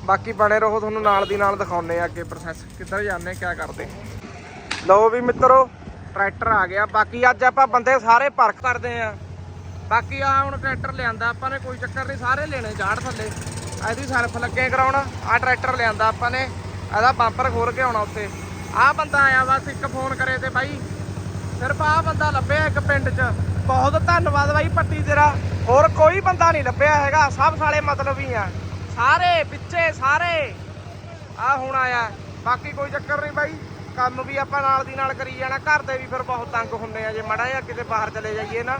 ਬਾਕੀ ਬਣੇ ਰਹੋ, ਤੁਹਾਨੂੰ ਨਾਲ ਦੀ ਨਾਲ ਦਿਖਾਉਨੇ ਆ ਅੱਗੇ ਪ੍ਰੋਸੈਸ ਕਿੱਧਰ ਜਾਂਦੇ, ਕਿਆ ਕਰਦੇ। ਲਓ ਵੀ ਮਿੱਤਰੋ ਟਰੈਕਟਰ ਆ ਗਿਆ। ਬਾਕੀ ਅੱਜ ਆਪਾਂ ਬੰਦੇ ਸਾਰੇ ਪਰਖ ਕਰਦੇ ਆ ਬਾਕੀ ਆ ਹੁਣ ਟਰੈਕਟਰ ਲਿਆਂਦਾ, ਆਪਾਂ ਨੇ ਕੋਈ ਚੱਕਰ ਨਹੀਂ, ਸਾਰੇ ਲੈਣੇ ਜਾੜ ਥੱਲੇ। ਇਹਦੀ ਸਰਫ ਲੱਗੇ ਕਰਾਉਣ ਆ ਟਰੈਕਟਰ ਲਿਆਂਦਾ ਆਪਾਂ ਨੇ। ਇਹਦਾ ਬੰਪਰ ਖੋਲ ਕੇ ਆਉਣਾ ਉੱਥੇ। ਆ ਬੰਦਾ ਆਇਆ ਬਸ, ਇੱਕ ਫੋਨ ਕਰੇ ਤੇ ਬਾਈ। ਸਿਰਫ ਆ ਬੰਦਾ ਲੱਭਿਆ ਇੱਕ ਪਿੰਡ 'ਚ। ਬਹੁਤ ਧੰਨਵਾਦ ਬਾਈ ਪੱਟੀ ਤੇਰਾ। ਹੋਰ ਕੋਈ ਬੰਦਾ ਨਹੀਂ ਲੱਭਿਆ ਹੈਗਾ, ਸਭ ਸਾਲੇ ਮਤਲਬ ਹੀ ਆ। ਸਾਰੇ, ਪਿੱਛੇ ਸਾਰੇ। ਆ ਹੁਣ ਆਇਆ। ਬਾਕੀ ਕੋਈ ਚੱਕਰ ਨਹੀਂ ਬਾਈ। ਕੰਮ ਵੀ ਆਪਾਂ ਨਾਲ ਦੀ ਨਾਲ ਕਰੀ ਜਾਣਾ। ਘਰ ਦੇ ਵੀ ਫਿਰ ਬਹੁਤ ਤੰਗ ਹੁੰਦੇ ਆ ਜੇ ਮੜਾ ਜਾਂ ਕਿਤੇ ਬਾਹਰ ਚਲੇ ਜਾਈਏ ਨਾ।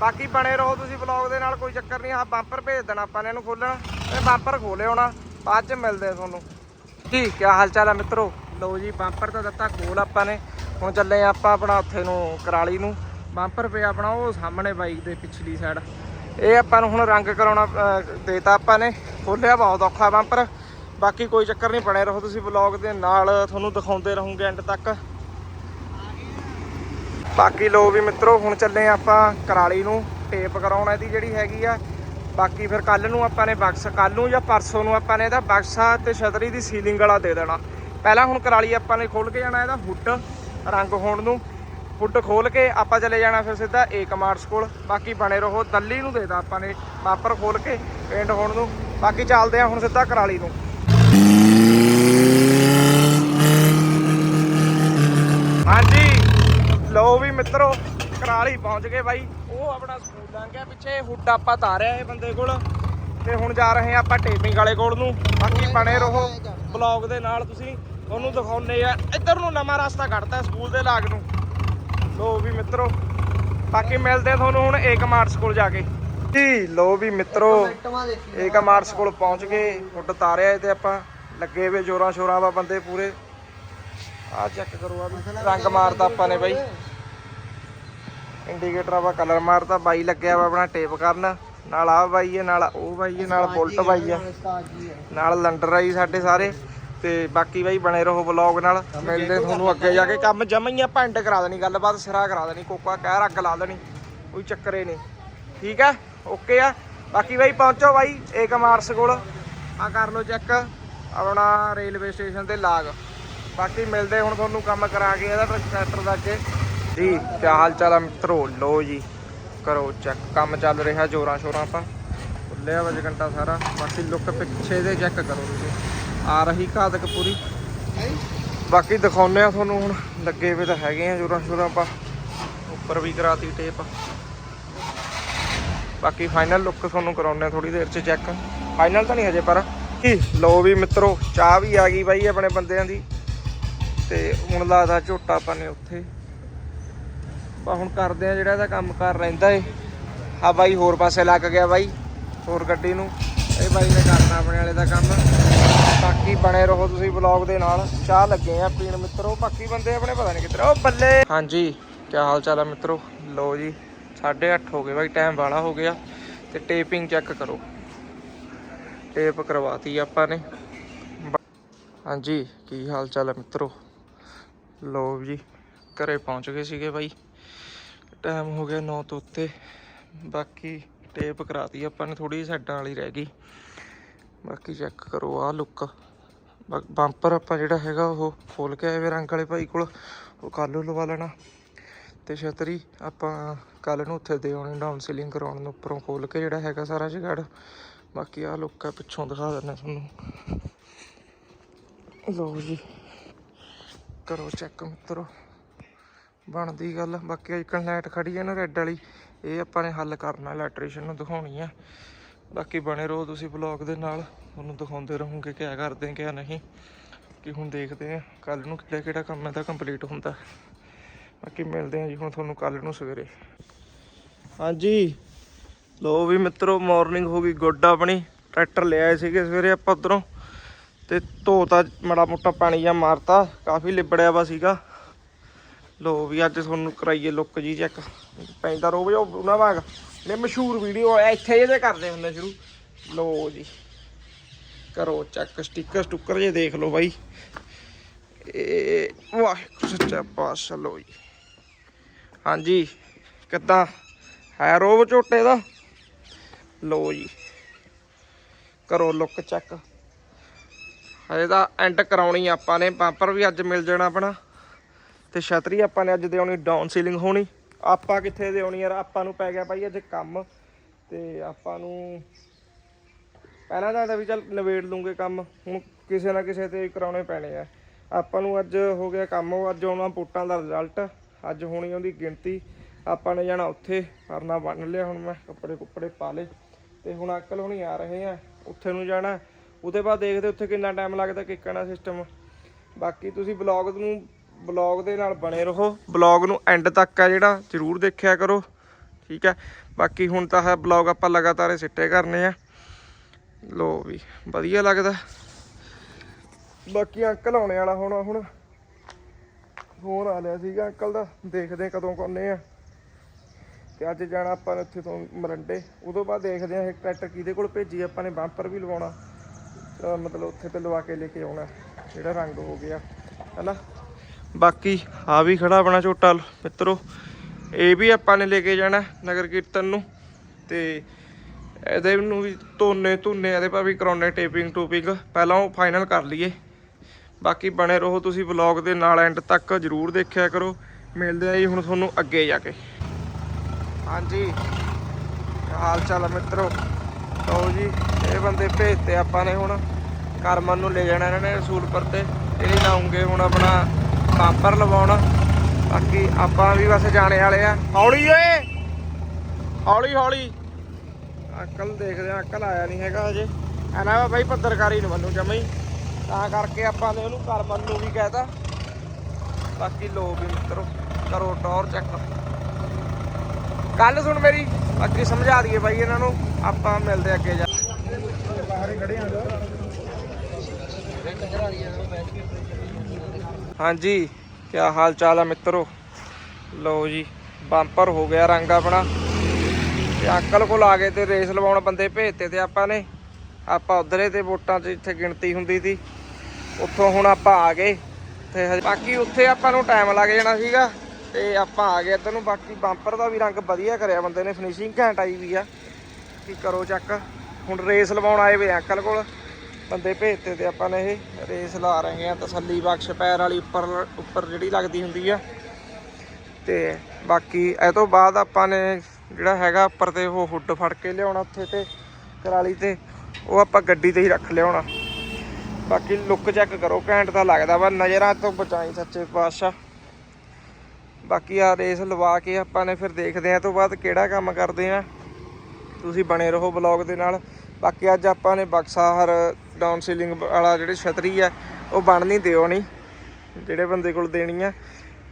ਬਾਕੀ ਬਣੇ ਰਹੋ ਤੁਸੀਂ ਵਲੌਗ ਦੇ ਨਾਲ, ਕੋਈ ਚੱਕਰ ਨਹੀਂ। ਆ ਬੰਪਰ ਭੇਜ ਦੇਣਾ ਆਪਾਂ ਨੇ ਇਹਨੂੰ ਖੋਲਣਾ ਤੇ ਬੰਪਰ ਖੋਲੇ ਹੋਣਾ ਬਾਅਦ ਚ ਮਿਲਦੇ ਆ ਤੁਹਾਨੂੰ। ਜੀ, ਕੀ ਹਾਲ ਚਾਲ ਆ ਮਿੱਤਰੋ? ਲਓ ਜੀ ਬੰਪਰ ਤਾਂ ਦਿੱਤਾ ਖੋਲ ਆਪਾਂ ਨੇ। ਹੁਣ ਚੱਲੇ ਆਪਾਂ ਆਪਣਾ ਉੱਥੇ ਨੂੰ ਕਰਾਲੀ ਨੂੰ। ਬੰਪਰ ਪਿਆ ਆਪਣਾ ਉਹ ਸਾਹਮਣੇ ਬਾਈਕ ਦੇ ਪਿਛਲੀ ਸਾਈਡ ਇਹ ਆਪਾਂ ਨੂੰ ਹੁਣ ਰੰਗ ਕਰਾਉਣਾ ਅਹ, ਦੇਤਾ ਆਪਾਂ ਨੇ। ਖੋਲਿਆ ਬਹੁਤ ਔਖਾ ਬੰਪਰ ਬਾਕੀ ਕੋਈ ਚੱਕਰ ਨਹੀਂ ਬਣੇ ਰਹੋ ਤੁਸੀਂ ਵਲੌਗ ਦੇ ਨਾਲ। ਤੁਹਾਨੂੰ ਦਿਖਾਉਂਦੇ ਰਹੂੰਗੇ ਐਂਡ ਤੱਕ। ਬਾਕੀ ਲੋ ਵੀ ਮਿੱਤਰੋ ਹੁਣ ਚੱਲੇ ਆਪਾਂ ਕਰਾਲੀ ਨੂੰ। ਟੇਪ ਕਰਾਉਣਾ ਇਹਦੀ ਜਿਹੜੀ ਹੈਗੀ ਆ। ਬਾਕੀ ਫਿਰ ਕੱਲ ਨੂੰ ਆਪਾਂ ਨੇ ਬਕਸ ਕੱਲ ਨੂੰ ਜਾਂ ਪਰਸੋਂ ਨੂੰ ਆਪਾਂ ਨੇ ਇਹਦਾ ਬਕਸਾ ਤੇ ਛਤਰੀ ਦੀ ਸੀਲਿੰਗ ਵਾਲਾ ਦੇ ਦੇਣਾ। ਪਹਿਲਾਂ ਹੁਣ ਕਰਾਲੀ ਆਪਾਂ ਨੇ ਖੋਲ ਕੇ ਜਾਣਾ ਇਹਦਾ ਹੁੱਡ ਰੰਗ ਹੋਣ ਨੂੰ। ਹੁੱਡ ਖੋਲ ਕੇ ਆਪਾਂ ਚਲੇ ਜਾਣਾ ਫਿਰ ਸਿੱਧਾ ਏ ਕਮਾਰਟਸ ਕੋਲ। ਬਾਕੀ ਬਣੇ ਰਹੋ, ਦੱਲੀ ਨੂੰ ਦੇਤਾ ਆਪਾਂ ਨੇ, ਵਾਪਰ ਖੋਲ ਕੇ ਪੇਂਟ ਹੋਣ ਨੂੰ। ਬਾਕੀ ਚੱਲਦੇ ਆ ਹੁਣ ਸਿੱਧਾ ਕਰਾਲੀ ਨੂੰ। ਹਾਂਜੀ, ਲਓ ਵੀ ਮਿੱਤਰੋ, ਕਰਾਲੀ ਪਹੁੰਚ ਗਏ ਬਾਈ। ਉਹ ਆਪਣਾ ਸਕੂਲ ਲੰਘ ਗਿਆ ਪਿੱਛੇ, ਹੁੱਡ ਆਪਾਂ ਤਾਰਿਆ ਇਹ ਬੰਦੇ ਕੋਲ। ਤੇ ਹੁਣ ਜਾ ਰਹੇ ਆ ਆਪਾਂ ਟੇਪਿੰਗ ਵਾਲੇ ਕੋਲ ਨੂੰ। ਬਾਕੀ ਬਣੇ ਰਹੋ ਬਲੌਗ ਦੇ ਨਾਲ ਤੁਸੀਂ। ਉਹਨੂੰ ਦਿਖਾਉਨੇ ਆ, ਇੱਧਰ ਨੂੰ ਨਵਾਂ ਰਸਤਾ ਕੱਢਤਾ ਸਕੂਲ ਦੇ ਲਾਗ ਨੂੰ। ਲੋ ਵੀ ਮਿੱਤਰੋ ਬਾਕੀ ਮਿਲਦੇ ਆ ਤੁਹਾਨੂੰ ਹੁਣ ਏਕ ਮਾਰਟਸ ਕੋਲ ਜਾ ਕੇ। ਜੀ ਲੋ ਵੀ ਮਿੱਤਰੋ ਏਕ ਮਾਰਟਸ ਕੋਲ ਪਹੁੰਚ ਗਏ ਹੁੱਡ ਤਾਰਿਆ ਤੇ ਆਪਾਂ ਲੱਗੇ ਵੇ ਜੋਰਾਂ ਸ਼ੋਰਾਂ ਵਾ ਬੰਦੇ ਪੂਰੇ। ਆ ਚੈੱਕ ਕਰੋ ਆ ਰੰਗ ਮਾਰਤਾ ਆਪਾਂ ਨੇ ਬਾਈ। ਇੰਡੀਕੇਟਰ ਆਪਾਂ ਕਲਰ ਮਾਰਤਾ ਬਾਈ ਲੱਗਿਆ ਵਾ ਆਪਣਾ ਟੇਪ ਕਰਨ। ਨਾਲ ਆ ਬਾਈ ਹੈ ਨਾਲ ਉਹ ਬਾਈ ਹੈ ਨਾਲ ਬੁਲਟ ਬਾਈ ਹੈ। ਨਾਲ ਲੰਡਰ ਆਈ ਸਾਡੇ ਸਾਰੇ। ਤੇ ਬਾਕੀ ਬਾਈ ਬਣੇ ਰਹੋ ਵਲੌਗ ਨਾਲ। ਮਿਲਦੇ ਤੁਹਾਨੂੰ ਅੱਗੇ ਜਾ ਕੇ। ਕੰਮ ਜਮਈਆਂ ਭੰਡ ਕਰਾ ਦੇਣੀ, ਗੱਲਬਾਤ ਸਿਰਾ ਕਰਾ ਦੇਣੀ, ਕੋਕਾ ਕਹਿ ਅੱਗ ਲਾ ਦੇਣੀ, ਕੋਈ ਚੱਕਰੇ ਨਹੀਂ। ਠੀਕ ਹੈ? ਓਕੇ ਆ। ਬਾਕੀ ਬਾਈ ਪਹੁੰਚੋ ਬਾਈ, ਏਕ ਮਾਰਸ ਕੋਲ। ਆ ਕਰ ਲਓ ਚੈੱਕ, ਆਪਣਾ ਰੇਲਵੇ ਸਟੇਸ਼ਨ ਤੇ ਲਾਗ। ਬਾਕੀ ਮਿਲਦੇ ਹੁਣ ਤੁਹਾਨੂੰ ਕੰਮ ਕਰਾ ਕੇ ਇਹਦਾ ਟਰੈਕਟਰ ਦਾ ਅੱਗੇ। ਜੀ, ਕੀ ਹਾਲ ਚਾਲ ਆ ਮਿੱਤਰੋ? ਲੋ ਜੀ, ਕਰੋ ਚੈੱਕ। ਕੰਮ ਚੱਲ ਰਿਹਾ, ਜੋਰਾਂ ਸ਼ੋਰਾਂ ਆਪਾਂ ਖੁੱਲਿਆ ਵਜ ਘੰਟਾ ਸਾਰਾ। ਬਾਕੀ ਲੁੱਕ ਪਿੱਛੇ ਦੇ ਚੈੱਕ ਕਰੋ ਤੁਸੀਂ। ਆ ਰਹੀ ਘਾਤਕ ਪੂਰੀ। ਬਾਕੀ ਦਿਖਾਉਨੇ ਆ ਤੁਹਾਨੂੰ ਹੁਣ, ਲੱਗੇ ਵੇ ਤਾਂ ਹੈਗੇ ਆ ਜੋਰਾਂ ਸ਼ੋਰਾਂ ਆਪਾਂ ਉੱਪਰ ਵੀ ਕਰਾਤੀ ਟੇਪ ਬਾਕੀ ਫਾਈਨਲ ਲੁੱਕ ਤੁਹਾਨੂੰ ਕਰਾਉਨੇ ਆ ਥੋੜੀ ਦੇਰ ਚ ਚੈੱਕ ਫਾਈਨਲ ਤਾਂ ਨਹੀਂ ਹਜੇ, ਪਰ ਜੀ ਲੋ ਵੀ ਮਿੱਤਰੋ, ਚਾਹ ਵੀ ਆ ਗਈ ਬਾਈ ਆਪਣੇ ਬੰਦਿਆਂ ਦੀ। ਤੇ ਹੁਣ ਲਾਦਾ ਝੋਟਾ ਆਪਾਂ ਨੇ ਉੱਥੇ। ਆਪਾਂ ਹੁਣ ਕਰਦੇ ਆ ਜਿਹੜਾ ਇਹਦਾ ਕੰਮ ਕਰ ਰਹਿੰਦਾ ਏ। ਆ ਬਾਈ ਹੋਰ ਪਾਸੇ ਲੱਗ ਗਿਆ ਬਾਈ, ਹੋਰ ਗੱਡੀ ਨੂੰ। ਇਹ ਬਾਈ ਨੇ ਕਰਨਾ ਆਪਣੇ ਵਾਲੇ ਦਾ ਕੰਮ। ਬਾਕੀ ਬਣੇ ਰਹੋ ਤੁਸੀਂ ਵਲੌਗ ਦੇ ਨਾਲ। ਚਾਹ ਲੱਗੇ ਆ ਪੀਣ ਮਿੱਤਰੋ। ਬਾਕੀ ਬੰਦੇ ਆਪਣੇ ਪਤਾ ਨਹੀਂ ਕਿੱਧਰ ਉਹ ਬੱਲੇ। ਹਾਂਜੀ, ਕੀ ਹਾਲ ਚਾਲ ਆ ਮਿੱਤਰੋ? ਲੋ ਜੀ 8:30 ਹੋ ਗਏ ਬਾਈ ਟਾਈਮ ਵਾਲਾ ਹੋ ਗਿਆ। ਤੇ ਟੇਪਿੰਗ ਚੈੱਕ ਕਰੋ। ਟੇਪ ਕਰਵਾਤੀ ਆਪਾਂ ਨੇ। ਹਾਂਜੀ, ਕੀ ਹਾਲ ਚਾਲ ਹੈ ਮਿੱਤਰੋ? ਲੋ ਜੀ, ਘਰੇ ਪਹੁੰਚ ਗਏ ਸੀਗੇ ਬਾਈ। ਟਾਈਮ ਹੋ ਗਿਆ 9 ਤੋਂ ਉੱਤੇ। ਬਾਕੀ ਟੇਪ ਕਰਾਤੀ ਆਪਾਂ ਨੇ ਥੋੜੀ ਸਾਈਡਾਂ ਵਾਲੀ ਰਹਿ ਗਈ। ਬਾਕੀ ਚੈੱਕ ਕਰੋ ਆਹ ਲੁੱਕ ਬੰਪਰ ਆਪਾਂ ਜਿਹੜਾ ਹੈਗਾ ਉਹ ਖੋਲ ਕੇ ਆਏ ਵੇ ਰੰਗ ਵਾਲੇ ਭਾਈ ਕੋਲ। ਉਹ ਕੱਲ੍ਹ ਲਵਾ ਲੈਣਾ। ਤੇ ਛਤਰੀ ਆਪਾਂ ਕੱਲ ਨੂੰ ਉੱਥੇ ਦੇ ਆਉਣੀ ਡਾਊਨ ਸੀਲਿੰਗ ਕਰਾਉਣ ਨੂੰ, ਉੱਪਰੋਂ ਖੋਲ ਕੇ ਜਿਹੜਾ ਹੈਗਾ ਸਾਰਾ ਜਗੜ। ਬਾਕੀ ਆਹ ਲੁੱਕ ਆ, ਪਿੱਛੋਂ ਦਿਖਾ ਦਿੰਦਾ ਤੁਹਾਨੂੰ। ਲੋ ਜੀ। ਕਰੋ ਚੈੱਕ ਮਿੱਤਰੋ। ਬਣਦੀ ਗੱਲ। ਬਾਕੀ ਅੱਜ ਲਾਈਟ ਖੜੀ ਹੈ ਨਾ ਰੈੱਡ ਵਾਲੀ। ਇਹ ਆਪਾਂ ਨੇ ਹੱਲ ਕਰਨਾ ਇਲੈਕਟ੍ਰੀਸ਼ੀਅਨ ਨੂੰ ਦਿਖਾਉਣੀ ਆ। ਬਾਕੀ ਬਣੇ ਰਹੋ ਤੁਸੀਂ ਵਲੌਗ ਦੇ ਨਾਲ। ਤੁਹਾਨੂੰ ਦਿਖਾਉਂਦੇ ਰਹੂੰਗੇ ਕਿਆ ਕਰਦੇ ਕਿਆ ਨਹੀਂ। ਕਿ ਹੁਣ ਦੇਖਦੇ ਆ ਕੱਲ ਨੂੰ ਕਿਹੜਾ ਕਿਹੜਾ ਕੰਮ ਇਹਦਾ ਕੰਪਲੀਟ ਹੁੰਦਾ। ਬਾਕੀ ਮਿਲਦੇ ਆ ਜੀ ਹੁਣ ਤੁਹਾਨੂੰ ਕੱਲ ਨੂੰ ਸਵੇਰੇ। ਹਾਂਜੀ। ਲੋ ਵੀ ਮਿੱਤਰੋ ਮਾਰਨਿੰਗ ਹੋ ਗਈ ਗੁੱਡ ਆਪਣੀ। ਟਰੈਕਟਰ ਲਿਆਏ ਸੀਗੇ ਸਵੇਰੇ ਆਪਾਂ ਉਧਰੋਂ। ਤੇ ਧੋਤਾ ਮੜਾ ਮੋਟਾ ਪਾਣੀ ਜਾਂ ਮਾਰਤਾ, ਕਾਫੀ ਲਿਬੜਿਆ ਵਾ ਸੀਗਾ। ਲੋ ਵੀ ਅੱਜ ਤੁਹਾਨੂੰ ਕਰਾਈਏ ਲੁੱਕ ਜੀ ਚੈੱਕ ਪੈਂਦਾ ਰੋ ਵੀ ਉਹਨਾਂ ਵਾਂਗ। ਨੇ ਮਸ਼ਹੂਰ ਵੀਡੀਓ ਇੱਥੇ ਇਹਦੇ ਕਰਦੇ ਹੁੰਦੇ ਸ਼ੁਰੂ। ਲੋ ਜੀ। ਕਰੋ ਚੈੱਕ ਸਟicker ਸਟੁੱਕਰ ਜੇ ਦੇਖ ਲਓ ਬਾਈ। ਇਹ ਵਾਹਿਗੁਰੂ, ਸੱਚਾ ਪਾਤਸ਼ਾਹ ਲੋ ਜੀ। ਹਾਂਜੀ, ਕਿੱਦਾਂ? ਹੈ ਰੋਬ ਝੋਟੇ ਦਾ? ਲੋ ਜੀ। ਕਰੋ ਲੁੱਕ ਚੈੱਕ ਹਜੇ ਤਾਂ ਐਂਡ ਕਰਾਉਣੀ ਆਪਾਂ ਨੇ ਬੰਪਰ ਵੀ ਅੱਜ ਮਿਲ ਜਾਣਾ ਆਪਣਾ। ਤੇ ਛਤਰੀ ਆਪਾਂ ਨੇ ਅੱਜ ਦੇਉਣੀ ਡਾਊਨ ਸੀਲਿੰਗ ਹੋਣੀ। ਆਪਾਂ ਕਿੱਥੇ ਦੇ ਆਉਣੀ ਯਾਰ? ਆਪਾਂ ਨੂੰ ਪੈ ਗਿਆ ਭਾਈ ਅੱਜ ਕੰਮ ਤੇ ਆਪਾਂ ਨੂੰ ਪਹਿਲਾਂ ਤਾਂ ਇਹਦਾ ਵੀ ਚੱਲ ਨਵੇੜ ਲੂੰਗੇ ਕੰਮ। ਹੁਣ ਕਿਸੇ ਨਾ ਕਿਸੇ ਤੇ ਕਰਾਉਣੇ ਪੈਣੇ ਆ। ਆਪਾਂ ਨੂੰ ਅੱਜ ਹੋ ਗਿਆ ਕੰਮ, ਉਹ ਅੱਜ ਆਉਣਾ ਵੋਟਾਂ ਦਾ ਰਿਜ਼ਲਟ ਅੱਜ ਹੋਣੀ ਉਹਦੀ ਗਿਣਤੀ। ਆਪਾਂ ਨੇ ਜਾਣਾ ਉੱਥੇ ਕਰਨਾ ਬੰਨ ਲਿਆ ਹੁਣ ਮੈਂ, ਕੱਪੜੇ ਕੁੱਪੜੇ ਪਾ ਲਏ। ਤੇ ਹੁਣ ਅਕਲ ਹੁਣੀ ਆ ਰਹੇ ਆ, ਉੱਥੇ ਨੂੰ ਜਾਣਾ। ਉਹਦੇ ਬਾਅਦ ਦੇਖਦੇ ਉੱਥੇ ਕਿੰਨਾ ਟਾਈਮ ਲੱਗਦਾ ਕਿੱਕਣਾ ਸਿਸਟਮ ਬਾਕੀ ਤੁਸੀਂ ਬਲੌਗ ਨੂੰ ਬਲੌਗ ਦੇ ਨਾਲ ਬਣੇ ਰਹੋ। ਬਲੌਗ ਨੂੰ ਐਂਡ ਤੱਕ ਆ ਜਿਹੜਾ, ਜ਼ਰੂਰ ਦੇਖਿਆ ਕਰੋ। ਠੀਕ ਹੈ? ਬਾਕੀ ਹੁਣ ਤਾਂ ਹੈ ਬਲੌਗ ਆਪਾਂ ਲਗਾਤਾਰ ਸਿੱਟੇ ਕਰਨੇ ਆ। ਲੋ ਵੀ, ਵਧੀਆ ਲੱਗਦਾ। ਬਾਕੀ ਅੰਕਲ ਆਉਣੇ ਵਾਲਾ ਹੁਣ ਹੁਣ। ਫੋਨ ਆ ਲਿਆ ਸੀਗਾ ਅੰਕਲ ਦਾ। ਦੇਖਦੇ ਆ ਕਦੋਂ ਕੋਨੇ ਆ। ਤੇ ਅੱਜ ਜਾਣਾ ਆਪਾਂ ਨੇ ਉੱਥੇ ਤੋਂ ਮਰੰਡੇ। ਉਦੋਂ ਬਾਅਦ ਦੇਖਦੇ ਆ ਇਹ ਟਰੈਕਟਰ ਕਿਹਦੇ ਕੋਲ ਭੇਜੀ ਆਪਾਂ ਨੇ ਬੰਪਰ ਵੀ ਲਵਾਉਣਾ। ਅਹ ਮਤਲਬ ਉੱਥੇ ਤੇ ਲਵਾ ਕੇ ਲੈ ਕੇ ਆਉਣਾ। ਜਿਹੜਾ ਰੰਗ ਹੋ ਗਿਆ। ਹਨਾ? ਬਾਕੀ ਆ ਵੀ ਖੜਾ ਆਪਣਾ ਝੋਟਾ ਮਿੱਤਰੋ। ਇਹ ਵੀ ਆਪਾਂ ਨੇ ਲੈ ਕੇ ਜਾਣਾ ਨਗਰ ਕੀਰਤਨ ਨੂੰ। ਤੇ ਇਹਦੇ ਨੂੰ ਵੀ ਧੋਨੇ ਧੁੰਨੇ, ਇਹਦੇ ਪਾ ਵੀ ਕਰਾਉਣੇ ਟੇਪਿੰਗ ਟੂਪਿੰਗ। ਪਹਿਲਾਂ ਉਹ ਫਾਈਨਲ ਕਰ ਲਈਏ। ਬਾਕੀ ਬਣੇ ਰਹੋ ਤੁਸੀਂ ਵਲੌਗ ਦੇ ਨਾਲ ਐਂਡ ਤੱਕ, ਜਰੂਰ ਦੇਖਿਆ ਕਰੋ। ਮਿਲਦੇ ਆ ਜੀ ਹੁਣ ਤੁਹਾਨੂੰ ਅੱਗੇ ਜਾ ਕੇ। ਹਾਂਜੀ। ਹਾਲ ਚਾਲ ਆ ਮਿੱਤਰੋ? ਲਓ ਜੀ, ਇਹ ਬੰਦੇ ਭੇਜਤੇ ਆਪਾਂ ਨੇ ਹੁਣ। ਕਰਮਨ ਨੂੰ ਲੈ ਜਾਣਾ ਇਹਨਾਂ ਨੇ ਰਸੂਲਪੁਰ ਤੇ। ਇਹ ਲਾਉਂਗੇ ਹੁਣ ਆਪਣਾ ਬੰਪਰ ਲਵਾਉਣ। ਬਾਕੀ ਆਪਾਂ ਵੀ ਬਸ ਜਾਣੇ ਵਾਲੇ ਆ। ਹੌਲੀ ਓਏ। ਹੌਲੀ ਹੌਲੀ। ਅੰਕਲ ਦੇਖਦੇ ਆ ਅੰਕਲ ਆਇਆ ਨਹੀਂ ਹੈਗਾ ਹਜੇ। ਐਨਾ ਵਾ ਬਾਈ ਪੱਤਰਕਾਰੀ ਨੂੰ ਮੈਨੂੰ ਜਮਾ ਹੀ। ਤਾਂ ਕਰਕੇ ਆਪਾਂ ਨੇ ਉਹਨੂੰ ਕਰਮਨ ਨੂੰ ਵੀ ਕਹਿਤਾ। ਬਾਕੀ ਲੋ ਵੀ ਮਿੱਤਰੋ ਕਰੋ ਟੌਰ ਚੈੱਕ। ਕੱਲ ਸੁਣ ਮੇਰੀ ਬਾਕੀ ਸਮਝਾ ਦਈਏ ਬਾਈ ਇਹਨਾਂ ਨੂੰ। ਆਪਾਂ ਮਿਲਦੇ ਅੱਗੇ ਜਾ ਹਾਂਜੀ ਕੀ ਹਾਲ ਚਾਲ ਆ ਮਿੱਤਰੋ? ਲਓ ਜੀ, ਬੰਪਰ ਹੋ ਗਿਆ ਰੰਗ ਆਪਣਾ। ਤੇ ਅੰਕਲ ਕੋਲ ਆ ਗਏ ਤੇ ਰੇਸ ਲਵਾਉਣ ਬੰਦੇ ਭੇਜਤੇ ਤੇ ਆਪਾਂ ਨੇ। ਆਪਾਂ ਉਧਰੇ ਤੇ ਵੋਟਾਂ 'ਚ ਇੱਥੇ ਗਿਣਤੀ ਹੁੰਦੀ ਸੀ। ਉੱਥੋਂ ਹੁਣ ਆਪਾਂ ਆ ਗਏ। ਤੇ ਹਜੇ- ਬਾਕੀ ਉੱਥੇ ਆਪਾਂ ਨੂੰ ਟਾਈਮ ਲੱਗ ਜਾਣਾ ਸੀਗਾ। ਤੇ ਆਪਾਂ ਆ ਗਏ ਇੱਧਰ ਨੂੰ। ਬਾਕੀ ਬੰਪਰ ਦਾ ਵੀ ਰੰਗ ਵਧੀਆ ਕਰਿਆ ਬੰਦੇ ਨੇ। ਫਿਨਿਸ਼ਿੰਗ ਘੈਂਟ ਆਈ ਵੀ ਆ। ਕੀ ਕਰੋ ਚੱਕ ਹੁਣ ਰੇਸ ਲਵਾਉਣ ਆਏ ਵੇ ਅੰਕਲ ਕੋਲ। ਬੰਦੇ ਭੇਜਤੇ ਤੇ ਆਪਾਂ ਨੇ ਇਹ ਰੇਸ ਲਾ ਰਹੇ ਆ ਤਸੱਲੀ ਬਖਸ਼, ਪੈਰ ਵਾਲੀ ਉੱਪਰ ਉੱਪਰ ਜਿਹੜੀ ਲੱਗਦੀ ਹੁੰਦੀ ਆ। ਤੇ ਬਾਕੀ ਇਹ ਤੋਂ ਬਾਅਦ ਆਪਾਂ ਨੇ ਜਿਹੜਾ ਹੈਗਾ ਉੱਪਰ ਤੇ ਉਹ ਹੁੱਡ ਫੜ ਕੇ ਲਿਆਉਣਾ ਉੱਥੇ ਤੇ, ਕਰਾਲੀ ਤੇ, ਉਹ ਆਪਾਂ ਗੱਡੀ ਤੇ ਹੀ ਰੱਖ ਲਿਆਉਣਾ। ਬਾਕੀ ਲੁੱਕ ਚੈੱਕ ਕਰੋ, ਘੈਂਟ ਤਾਂ ਲੱਗਦਾ ਵਾ, ਨਜ਼ਰਾਂ ਤੋਂ ਬਚਾਈ ਸੱਚੇ ਪਾਤਸ਼ਾਹ। ਬਾਕੀ ਆ ਰੇਸ ਲਵਾ ਕੇ ਆਪਾਂ ਨੇ ਫਿਰ ਦੇਖਦੇ ਆ ਤੋਂ ਬਾਅਦ ਕਿਹੜਾ ਕੰਮ ਕਰਦੇ ਆ। ਤੁਸੀਂ ਬਣੇ ਰਹੋ ਬਲੌਗ ਦੇ ਨਾਲ। ਬਾਕੀ ਅੱਜ ਆਪਾਂ ਨੇ ਬਕਸਾਹਰ ਡਾਊਨ ਸੀਲਿੰਗ ਵਾਲਾ ਜਿਹੜੀ ਛਤਰੀ ਆ, ਉਹ ਬਣਨੀ ਦਿਓ ਨਹੀਂ ਜਿਹੜੇ ਬੰਦੇ ਕੋਲ ਦੇਣੀ ਆ,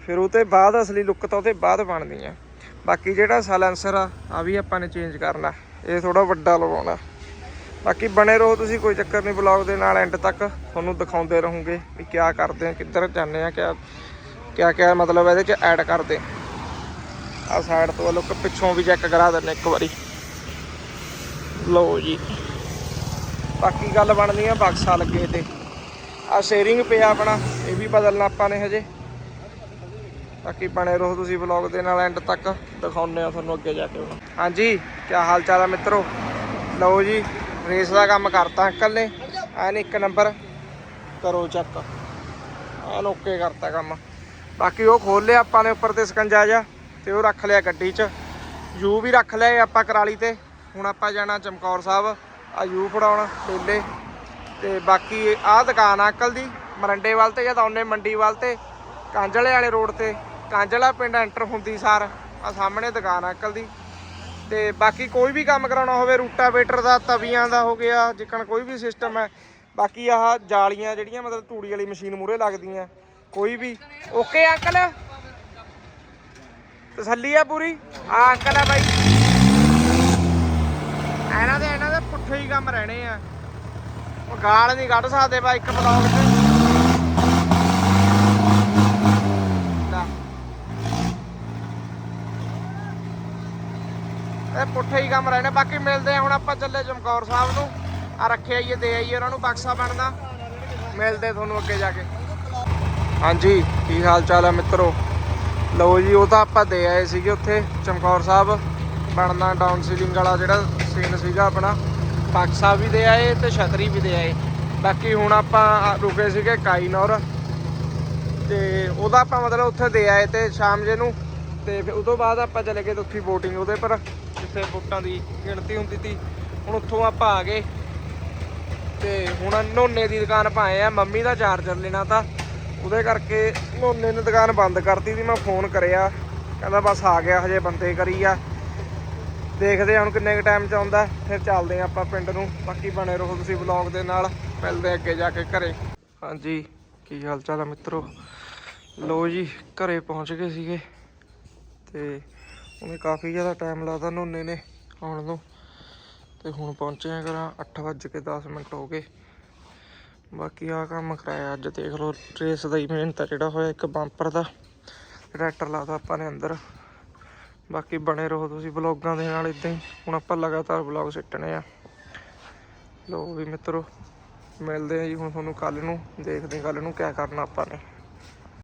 ਫਿਰ ਉਹ ਤੇ ਬਾਅਦ ਅਸਲੀ ਲੁੱਕ ਤਾਂ ਉਹਦੇ ਬਾਅਦ ਬਣਦੀ ਆ। ਬਾਕੀ ਜਿਹੜਾ ਸਾਇਲੈਂਸਰ ਆ ਆ ਵੀ ਆਪਾਂ ਨੇ ਚੇਂਜ ਕਰਨਾ। ਇਹ ਥੋੜਾ ਵੱਡਾ ਲਵਾਉਣਾ। ਬਾਕੀ ਬਣੇ ਰਹੋ ਤੁਸੀਂ, ਕੋਈ ਚੱਕਰ ਨਹੀਂ ਬਲੌਗ ਦੇ ਨਾਲ ਐਂਡ ਤੱਕ ਤੁਹਾਨੂੰ ਦਿਖਾਉਂਦੇ ਰਹੋਗੇ ਵੀ ਕਿਆ ਕਰਦੇ ਆ, ਕਿੱਧਰ ਜਾਂਦੇ ਆ, ਕਿਆ ਕਿਆ ਕਿਆ ਮਤਲਬ ਇਹਦੇ ਚ ਐਡ ਕਰਦੇ ਆ। ਸਾਈਡ ਤੋਂ ਲੁੱਕ ਪਿੱਛੋਂ ਵੀ ਚੈੱਕ ਕਰਾ ਦਿੰਨੇ ਇੱਕ ਵਾਰੀ। ਲਓ ਜੀ। ਬਾਕੀ ਗੱਲ ਬਣਦੀ ਆ, ਬਕਸਾ ਲੱਗੇ ਤੇ। ਆ ਸ਼ੇਅਰਿੰਗ ਪਿਆ ਆਪਣਾ, ਇਹ ਵੀ ਬਦਲਣਾ ਆਪਾਂ ਨੇ ਹਜੇ। ਬਾਕੀ ਬਣੇ ਰਹੋ ਤੁਸੀਂ ਵਲੌਗ ਦੇ ਨਾਲ ਐਂਡ ਤੱਕ, ਦਿਖਾਉਂਦੇ ਆ ਤੁਹਾਨੂੰ ਅੱਗੇ ਜਾ ਕੇ ਹਾਂਜੀ ਕੀ ਹਾਲ ਚਾਲ ਆ ਮਿੱਤਰੋ? ਲਓ ਜੀ ਰੇਸ ਦਾ ਕੰਮ ਕਰਤਾ ਅੰਕਲ ਨੇ ਐਨ ਇੱਕ ਨੰਬਰ ਕਰੋ ਚੱਕ ਐਨ ਓਕੇ ਕਰਤਾ ਕੰਮ। ਬਾਕੀ ਉਹ ਖੋਲ ਲਿਆ ਆਪਾਂ ਨੇ ਉੱਪਰ ਤੇ ਸਕੰਜਾ ਜਾ ਤੇ ਉਹ ਰੱਖ ਲਿਆ ਗੱਡੀ 'ਚ। ਯੂ ਵੀ ਰੱਖ ਲਿਆ ਆਪਾਂ ਕਰਾਲੀ ਤੇ। ਹੁਣ ਆਪਾਂ ਜਾਣਾ ਚਮਕੌਰ ਸਾਹਿਬ। ਆ ਯੂ ਫੜਾਉਣ ਡੇਲੇ ਤੇ ਬਾਕੀ ਆਹ ਦੁਕਾਨ ਆ ਅੰਕਲ ਦੀ, ਮਰੰਡੇ ਵੱਲ ਤੇ ਜਾਂ ਤਾਂ ਮੰਡੀ ਵੱਲ ਤੇ, ਕਾਂਜਲੇ ਵਾਲੇ ਰੋਡ ਤੇ। ਕਾਂਜਲਾ ਪਿੰਡ ਐਂਟਰ ਹੁੰਦੀ ਸਾਰ, ਆ ਸਾਹਮਣੇ ਦੁਕਾਨ ਆ ਅੰਕਲ ਦੀ। ਤੇ ਬਾਕੀ ਕੋਈ ਵੀ ਕੰਮ ਕਰਾਉਣਾ ਹੋਵੇ, ਰੂਟਾਵੇਟਰ ਦਾ, ਤਵੀਆਂ ਦਾ ਹੋ ਗਿਆ, ਜਿੱਕਣ ਕੋਈ ਵੀ ਸਿਸਟਮ ਹੈ। ਬਾਕੀ ਆਹ ਜਾਲੀਆਂ ਜਿਹੜੀਆਂ, ਮਤਲਬ ਤੂੜੀ ਵਾਲੀ ਮਸ਼ੀਨ ਮੂਰੇ ਲੱਗਦੀਆਂ, ਕੋਈ ਵੀ। Okay uncle? ਤਸੱਲੀ ਆ ਪੂਰੀ? ਆ ਅੰਕਲ ਆ ਬਾਈ। ਇਹਨਾਂ ਦੇ ਇਹਨਾਂ ਹੀ ਕੰਮ ਰਹਿਣੇ ਆ। ਉਹ ਗਾਲ ਨਹੀਂ ਕੱਢ ਸਕਦੇ ਬਾਈ ਇੱਕ ਬਲੌਗ 'ਚ। ਇਹ ਪੁੱਠੇ ਹੀ ਕੰਮ ਰਹਿਣੇ, ਬਾਕੀ ਮਿਲਦੇ ਆ ਹੁਣ ਆਪਾਂ ਚੱਲੇ ਚਮਕੌਰ ਸਾਹਿਬ ਨੂੰ। ਆ ਰੱਖੇ ਆਈਏ, ਦੇ ਆਈਏ ਉਹਨਾਂ ਨੂੰ ਬਕਸਾ ਬਣਦਾ। ਮਿਲਦੇ ਤੁਹਾਨੂੰ ਅੱਗੇ ਜਾ ਕੇ। ਹਾਂਜੀ, ਕੀ ਹਾਲ ਚਾਲ ਹੈ ਮਿੱਤਰੋ? ਲਓ ਜੀ, ਉਹ ਤਾਂ ਆਪਾਂ ਦੇ ਆਏ ਸੀਗੇ ਉੱਥੇ ਚਮਕੌਰ ਸਾਹਿਬ। ਬਣਨਾ ਡਾਊਨ ਸੀਲਿੰਗ ਵਾਲਾ ਜਿਹੜਾ ਸੀਨ ਸੀਗਾ ਆਪਣਾ। ਬਕਸਾ ਵੀ ਦੇ ਆਏ ਤੇ ਛਤਰੀ ਵੀ ਦੇ ਆਏ। ਬਾਕੀ ਹੁਣ ਆਪਾਂ ਆ- ਰੁਕੇ ਸੀਗੇ ਕਾਈਨੌਰ। ਤੇ ਉਹਦਾ ਆਪਾਂ ਮਤਲਬ ਉੱਥੇ ਦੇ ਆਏ ਤੇ ਸ਼ਾਮ ਜੇ ਨੂੰ। ਤੇ ਫਿਰ ਉਹ ਤੋਂ ਬਾਅਦ ਆਪਾਂ ਚਲੇ ਗਏ ਤੇ ਉੱਥੇ ਬੋਟਿੰਗ ਉਹਦੇ ਪਰ, ਜਿੱਥੇ ਬੋਟਾਂ ਦੀ ਗਿਣਤੀ ਹੁੰਦੀ ਸੀ। ਹੁਣ ਉੱਥੋਂ ਆਪਾਂ ਆ ਗਏ। ਤੇ ਹੁਣ ਨੋਨੇ ਦੀ ਦੁਕਾਨ ਪਾਏ ਆ, ਮੰਮੀ ਦਾ ਚਾਰਜਰ ਲੈਣਾ ਤਾਂ। ਉਹਦੇ ਕਰਕੇ ਨੋਨੇ ਨੇ ਦੁਕਾਨ ਬੰਦ ਕਰਤੀ ਸੀ ਮੈਂ ਫੋਨ ਕਰਿਆ। ਕਹਿੰਦਾ ਬਸ ਆ ਗਿਆ, ਹਜੇ ਬੰਦੇ ਕਰੀ ਆ। ਦੇਖਦੇ ਹਾਂ ਹੁਣ ਕਿੰਨੇ ਕੁ ਟਾਈਮ ਚ ਆਉਂਦਾ ਫਿਰ ਚੱਲਦੇ ਆ ਆਪਾਂ ਪਿੰਡ ਨੂੰ। ਬਾਕੀ ਬਣੇ ਰਹੋ ਤੁਸੀਂ ਵਲੌਗ ਦੇ ਨਾਲ। ਮਿਲਦੇ ਅੱਗੇ ਜਾ ਕੇ ਘਰੇ। ਹਾਂਜੀ, ਕੀ ਹਾਲ ਚਾਲ ਆ ਮਿੱਤਰੋ? ਲੋ ਜੀ, ਘਰੇ ਪਹੁੰਚ ਗਏ ਸੀਗੇ। ਤੇ ਉਹਨੇ ਕਾਫੀ ਜ਼ਿਆਦਾ ਟਾਈਮ ਲਾਦਾ ਨੋਨੇ ਨੇ ਆਉਣ ਨੂੰ। ਤੇ ਹੁਣ ਪਹੁੰਚੇ ਆ ਕਰਾਂ 8:10 ਮਿੰਟ ਹੋ ਗਏ। ਬਾਕੀ ਆ ਕੰਮ ਕਰਾਇਆ ਅੱਜ। ਦੇਖ ਲਓ ਰੇਸ ਦਾ ਹੀ ਮਿਹਨਤ ਜਿਹੜਾ ਹੋਇਆ ਇੱਕ ਬੰਪਰ ਦਾ। ਟਰੈਕਟਰ ਲਾਤਾ ਆਪਾਂ ਨੇ ਅੰਦਰ। ਬਾਕੀ ਬਣੇ ਰਹੋ ਤੁਸੀਂ ਵਲੌਗਾਂ ਦੇ ਨਾਲ ਇਦਾਂ ਹੀ। ਹੁਣ ਆਪਾਂ ਲਗਾਤਾਰ ਵਲੌਗ ਸਿੱਟਣੇ ਆ। ਲੋ ਵੀ ਮਿੱਤਰੋ, ਮਿਲਦੇ ਆ ਜੀ ਹੁਣ ਤੁਹਾਨੂੰ ਕੱਲ ਨੂੰ, ਦੇਖਦੇ ਕੱਲ ਨੂੰ ਕਿਆ ਕਰਨਾ ਆਪਾਂ ਨੇ।